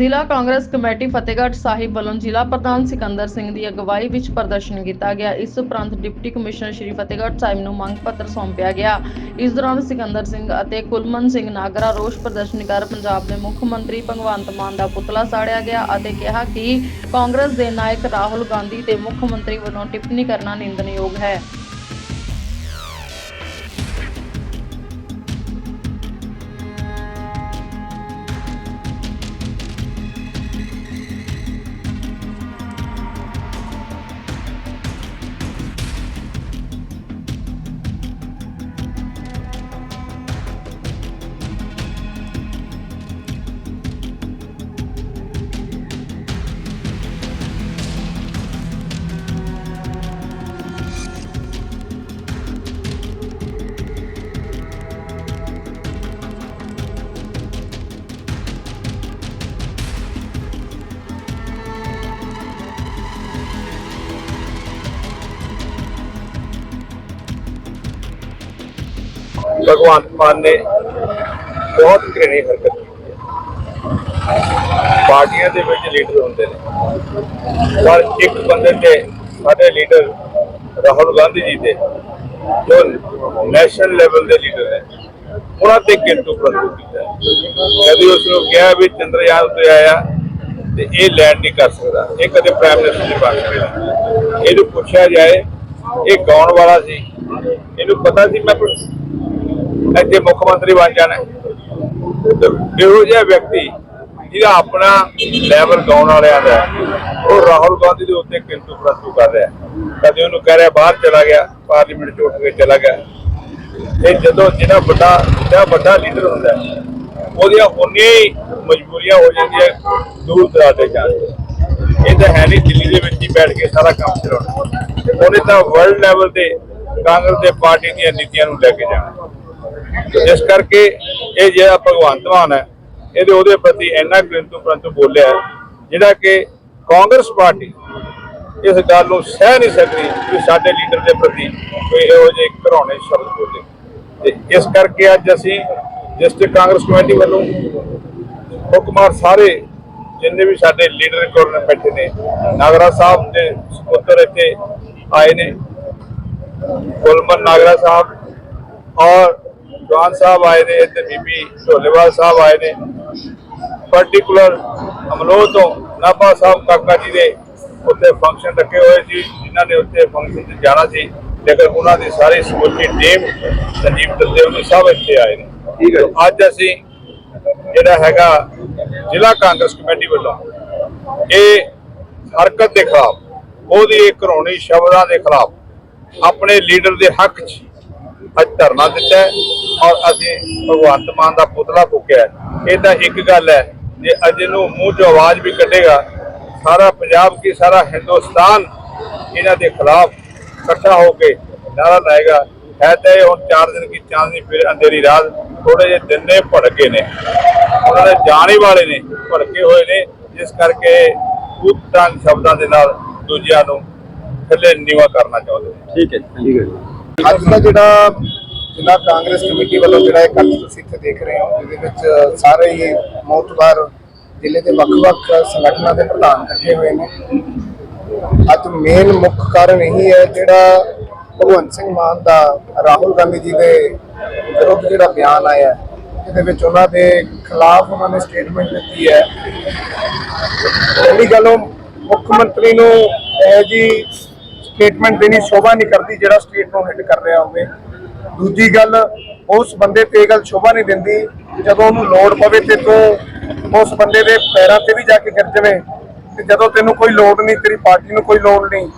ਜ਼ਿਲ੍ਹਾ ਕਾਂਗਰਸ ਕਮੇਟੀ ਫਤਿਹਗੜ੍ਹ ਸਾਹਿਬ ਵੱਲੋਂ ਜ਼ਿਲ੍ਹਾ ਪ੍ਰਧਾਨ ਸਿਕੰਦਰ ਸਿੰਘ ਦੀ ਅਗਵਾਈ ਵਿੱਚ ਪ੍ਰਦਰਸ਼ਨ ਕੀਤਾ ਗਿਆ। ਇਸ ਉਪਰੰਤ ਡਿਪਟੀ ਕਮਿਸ਼ਨਰ ਸ਼੍ਰੀ ਫਤਿਹਗੜ੍ਹ ਸਾਹਿਬ ਨੂੰ ਮੰਗ ਪੱਤਰ ਸੌਂਪਿਆ ਗਿਆ। ਇਸ ਦੌਰਾਨ ਸਿਕੰਦਰ ਸਿੰਘ ਅਤੇ ਕੁਲਮਨ ਸਿੰਘ ਨਾਗਰਾ ਰੋਸ ਪ੍ਰਦਰਸ਼ਨ ਕਰ ਪੰਜਾਬ ਦੇ ਮੁੱਖ ਮੰਤਰੀ ਭਗਵੰਤ ਮਾਨ ਦਾ ਪੁਤਲਾ ਸਾੜਿਆ ਗਿਆ ਅਤੇ ਕਿਹਾ ਕਿ ਕਾਂਗਰਸ ਦੇ ਨਾਇਕ ਰਾਹੁਲ ਗਾਂਧੀ ਤੇ ਮੁੱਖ ਮੰਤਰੀ ਵੱਲੋਂ ਟਿੱਪਣੀ ਕਰਨਾ ਨਿੰਦਣਯੋਗ ਹੈ। ਭਗਵਾਨ ਮਾਨ ਨੇ ਬਹੁਤ ਘৃਣੀ ਹਰਕਤ ਕੀਤੀ ਹੈ। ਪਾਰਟੀਆਂ ਦੇ ਵਿੱਚ ਲੀਡਰ ਹੁੰਦੇ ਨੇ। ਪਰ ਇੱਕ ਬੰਦੇ ਤੇ ਸਾਡੇ ਲੀਡਰ ਰਾਹੁਲ ਗਾਂਧੀ ਜੀ ਦੇ ਜੋ ਨੈਸ਼ਨਲ ਲੈਵਲ ਦੇ ਲੀਡਰ ਹੈ ਉਹਨਾਂ ਤੇ ਕਿੰਤੂ ਪ੍ਰੰਤੂ ਕੀਤਾ ਕਦੀ ਉਸ ਨੂੰ ਕਿਹਾ ਵੀ ਚੰਦਰਯਾਨ ਉੱਤੇ ਆਇਆ ਤੇ ਇਹ ਲੈਂਡ ਨਹੀਂ ਕਰ ਸਕਦਾ। ਇਹ ਕਦੇ ਪ੍ਰਾਈਮ ਮਿਨਿਸਟਰ ਨਹੀਂ ਬਣ ਸਕਦਾ। ਇਹਨੂੰ ਪੁੱਛਿਆ ਜਾਏ, ਇਹ ਗਾਉਣ ਵਾਲਾ ਸੀ। ਇਹਨੂੰ ਪਤਾ ਸੀ ਮੈਂ ਇੱਥੇ ਮੁੱਖ ਮੰਤਰੀ ਬਣ ਜਾਣਾ। ਇਹੋ ਜਿਹਾ ਵਿਅਕਤੀ ਜਿਹਦਾ ਆਪਣਾ ਲੈਵਲ ਗਾਉਣ ਵਾਲਿਆਂ ਦਾ ਉਹ ਰਾਹੁਲ ਗਾਂਧੀ ਦੇ ਉੱਤੇ ਕਿੰਤੂ ਪ੍ਰੰਤੂ ਕਰ ਰਿਹਾ ਕਦੇ ਉਹਨੂੰ ਕਹਿ ਰਿਹਾ ਬਾਹਰ ਚਲਾ ਗਿਆ, ਪਾਰਲੀਮੈਂਟ ਚ ਉੱਠ ਕੇ ਚਲਾ ਗਿਆ। ਇਹ ਜਦੋਂ ਜਿਹੜਾ ਵੱਡਾ ਜਿਹੜਾ ਵੱਡਾ ਲੀਡਰ ਹੁੰਦਾ ਉਹਦੀਆਂ ਉਨੀਆਂ ਹੀ ਮਜਬੂਰੀਆਂ ਹੋ ਜਾਂਦੀਆਂ ਦੂਰ ਦਰਾਡੇ ਦੇ ਜਾਣ ਇਹ ਤਾਂ ਹੈ ਨਹੀਂ ਦਿੱਲੀ ਦੇ ਵਿੱਚ ਹੀ ਬੈਠ ਕੇ ਸਾਰਾ ਕੰਮ ਚਲਾਉਣਾ। ਉਹਨੇ ਤਾਂ ਵਰਲਡ ਲੈਵਲ ਤੇ ਕਾਂਗਰਸ ਦੇ ਪਾਰਟੀ ਦੀਆਂ ਨੀਤੀਆਂ ਨੂੰ ਲੈ ਕੇ ਜਾਣਾ। ਇਸ ਕਰਕੇ ਇਹ ਜਿਹੜਾ ਭਗਵੰਤ ਮਾਨ ਹੈ, ਇਹਦੇ ਉਹਦੇ ਪ੍ਰਤੀ ਇੰਨਾ ਕਿੰਤੂ ਪਰੰਤੂ ਬੋਲਿਆ ਜਿਹੜਾ ਕਿ ਕਾਂਗਰਸ ਪਾਰਟੀ ਇਸ ਗੱਲ ਨੂੰ ਸਹਿ ਨਹੀਂ ਸਕਦੀ ਕਿ ਸਾਡੇ ਲੀਡਰ ਦੇ ਪ੍ਰਤੀ ਕੋਈ ਇਹੋ ਜਿਹੇ ਘਰਾਉਣੇ ਸ਼ਬਦ ਬੋਲੇ। ਤੇ ਇਸ ਕਰਕੇ ਅੱਜ ਅਸੀਂ ਡਿਸਟ੍ਰਿਕਟ ਕਾਂਗਰਸ ਕਮੇਟੀ ਵੱਲੋਂ ਹੁਕਮਾਰ ਸਾਰੇ ਜਿੰਨੇ ਵੀ ਸਾਡੇ ਲੀਡਰ ਕੋਲ ਬੈਠੇ ਨੇ, ਨਾਗਰਾ ਸਾਹਿਬ ਦੇ ਸਪੁੱਤਰ ਇੱਥੇ ਆਏ ਨੇ, ਗੁਲਮਨ ਨਾਗਰਾ ਸਾਹਿਬ ਔਰ ਜਵਾਨ ਸਾਹਿਬ ਆਏ ਨੇ ਤੇ ਬੀਬੀ ਢੋਲੇਵਾਲ ਸਾਹਿਬ ਆਏ ਨੇ। ਪਾਰਟਿਕੂਲਰ ਅਮਲੋਹ ਤੋਂ ਨਾਭਾ ਸਾਹਿਬ ਕਾਕਾ ਜੀ ਦੇ ਉੱਤੇ ਫੰਕਸ਼ਨ ਰੱਖੇ ਹੋਏ ਸੀ ਜਿਨ੍ਹਾਂ ਨੇ ਉੱਤੇ ਫੰਕਸ਼ਨ ਤੇ ਜਾਣਾ ਸੀ। ਲੇਕਿਨ ਉਹਨਾਂ ਦੀ ਸਾਰੀ ਸਮੁੱਚੀ ਟੀਮ ਸੰਜੀਵ ਤਲਦੇਵ ਸਭ ਇੱਥੇ ਆਏ ਨੇ। ਠੀਕ ਹੈ ਅੱਜ ਅਸੀਂ ਜਿਹੜਾ ਹੈਗਾ ਜ਼ਿਲ੍ਹਾ ਕਾਂਗਰਸ ਕਮੇਟੀ ਵੱਲੋਂ ਇਹ ਹਰਕਤ ਦੇ ਖਿਲਾਫ ਉਹਦੀ ਇਹ ਘਰੋਣੀ ਸ਼ਬਦਾਂ ਦੇ ਖਿਲਾਫ ਆਪਣੇ ਲੀਡਰ ਦੇ ਹੱਕ 'ਚ ਅੱਜ ਧਰਨਾ ਦਿੱਤਾ ਔਰ ਅਸੀਂ ਭਗਵੰਤ ਮਾਨ ਦਾ ਪੁਤਲਾ ਫੂਕਿਆ ਇਹ ਤਾਂ ਇੱਕ ਗੱਲ ਹੈ, ਜੇ ਅੱਜ ਨੂੰ ਮੂੰਹ 'ਚੋਂ ਆਵਾਜ਼ ਵੀ ਕੱਢੇਗਾ, ਸਾਰਾ ਪੰਜਾਬ ਕੀ ਸਾਰਾ ਹਿੰਦੁਸਤਾਨ ਇਹਨਾਂ ਦੇ ਖਿਲਾਫ ਇਕੱਠਾ ਹੋ ਕੇ ਨਾਰਾ ਲਾਏਗਾ। ਹੈ ਤਾਂ ਇਹ ਹੁਣ 4 ਦਿਨ ਕੀ ਚਾਂਦਨੀ ਫਿਰ ਅੰਧੇਰੀ ਰਾਤ ਥੋੜੇ ਜਿਹੇ ਦਿਨ ਨੇ ਭੜਕੇ ਨੇ। ਉਹਨਾਂ ਦੇ ਜਾਣੇ ਵਾਲੇ ਨੇ, ਭੜਕੇ ਹੋਏ ਨੇ, ਜਿਸ ਕਰਕੇ ਉਤਾਂ ਸ਼ਬਦਾਂ ਦੇ ਨਾਲ ਦੂਜਿਆਂ ਨੂੰ ਥੱਲੇ ਨੀਵਾ ਕਰਨਾ ਚਾਹੁੰਦੇ ਨੇ। ਠੀਕ ਹੈ ਠੀਕ ਹੈ ਅੱਜ ਦਾ ਜਿਹੜਾ ਜ਼ਿਲ੍ਹਾ ਕਾਂਗਰਸ ਕਮੇਟੀ ਵੱਲੋਂ ਜਿਹੜਾ ਇਕੱਠ ਤੁਸੀਂ ਇੱਥੇ ਦੇਖ ਰਹੇ ਹੋ, ਜਿਹਦੇ ਵਿੱਚ ਸਾਰੇ ਹੀ ਮੋਤਬਾਰ ਜ਼ਿਲ੍ਹੇ ਦੇ ਵੱਖ-ਵੱਖ ਸੰਗਠਨਾਂ ਦੇ ਪ੍ਰਧਾਨ ਇਕੱਠੇ ਹੋਏ ਨੇ। ਅੱਜ ਮੇਨ ਮੁੱਖ ਕਾਰਨ ਇਹ ਹੈ ਜਿਹੜਾ ਭਗਵੰਤ ਸਿੰਘ ਮਾਨ ਦਾ, ਰਾਹੁਲ ਗਾਂਧੀ ਜੀ ਦੇ ਵਿਰੁੱਧ ਜਿਹੜਾ ਬਿਆਨ ਆਇਆ ਇਹਦੇ ਵਿੱਚ ਉਹਨਾਂ ਦੇ ਖਿਲਾਫ ਉਹਨਾਂ ਨੇ ਸਟੇਟਮੈਂਟ ਦਿੱਤੀ ਹੈ। ਪਹਿਲੀ ਗੱਲ ਉਹ ਮੁੱਖ ਮੰਤਰੀ ਨੂੰ ਇਹ ਜੀ ਸਟੇਟਮੈਂਟ ਦੇਣੀ ਸ਼ੋਭਾ ਨਹੀਂ ਕਰਦੀ ਜਿਹੜਾ ਸਟੇਟ ਨੂੰ ਹਿੱਟ ਕਰ ਰਿਹਾ ਹੋਵੇ। ਦੂਜੀ ਗੱਲ, ਉਸ ਬੰਦੇ ਤੇ ਗੱਲ ਸ਼ੋਭਾ ਨਹੀਂ ਦਿੰਦੀ, ਜਦੋਂ ਉਹਨੂੰ ਲੋੜ ਪਵੇ ਤੇ ਤੂੰ ਉਸ ਬੰਦੇ ਦੇ ਪੈਰਾਂ ਤੇ ਵੀ ਜਾ ਕੇ ਗਿਰ ਜਾਵੇਂ। ਤੇ ਜਦੋਂ ਤੈਨੂੰ ਕੋਈ ਲੋੜ ਨਹੀਂ, ਤੇਰੀ ਪਾਰਟੀ ਨੂੰ ਕੋਈ ਲੋੜ ਨਹੀਂ,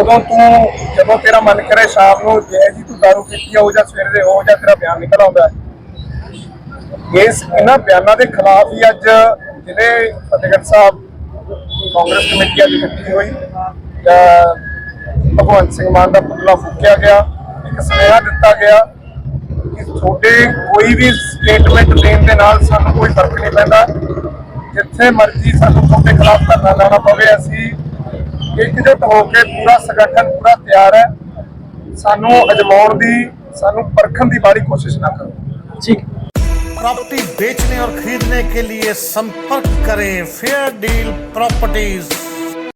ਉਦੋਂ ਤੂੰ ਜਦੋਂ ਤੇਰਾ ਮਨ ਕਰੇ ਸ਼ਾਮ ਨੂੰ ਜੈ ਜੀ ਤੂੰ ਦਾਰੂ ਪੀਤੀ ਹੋ ਜਾਂ ਸਵੇਰੇ ਹੋ ਜਾਂ ਤੇਰਾ ਬਿਆਨ ਨਿਕਲ ਆਉਂਦਾ ਇਸ ਇਹਨਾਂ ਬਿਆਨਾਂ ਦੇ ਖਿਲਾਫ ਹੀ ਅੱਜ ਜਿਹੜੇ ਫਤਿਹਗੜ੍ਹ ਸਾਹਿਬ ਕਾਂਗਰਸ ਕਮੇਟੀ ਅੱਜ ਇਕੱਠੀ ਹੋਈ। ਤਾਂ ਭਗਵੰਤ ਸਿੰਘ ਮਾਨ ਦਾ ਪੁਤਲਾ ਫੂਕਿਆ ਗਿਆ ਇੱਕ ਸੁਨੇਹਾ ਦਿੱਤਾ ਗਿਆ ਕਿ ਤੁਹਾਡੇ ਕੋਈ ਵੀ ਸਟੇਟਮੈਂਟ ਦੇਣ ਦੇ ਨਾਲ ਸਾਨੂੰ ਕੋਈ ਫਰਕ ਨਹੀਂ ਪੈਂਦਾ ਜਿੱਥੇ ਮਰਜ਼ੀ ਸਾਨੂੰ ਤੁਹਾਡੇ ਖਿਲਾਫ ਧਰਨਾ ਲਾਉਣਾ ਪਵੇ ਅਸੀਂ ਇਕਜੁੱਟ ਹੋ ਕੇ ਪੂਰਾ ਸੰਗਠਨ ਪੂਰਾ ਤਿਆਰ ਹੈ ਸਾਨੂੰ ਅਜਮਾਉਣ ਦੀ ਸਾਨੂੰ ਪਰਖਣ ਦੀ ਬਾਰੀ ਕੋਸ਼ਿਸ਼ ਨਾ ਕਰੋ ਠੀਕ प्रॉपर्टी बेचने और खरीदने के लिए संपर्क करें फेयर डील प्रॉपर्टीज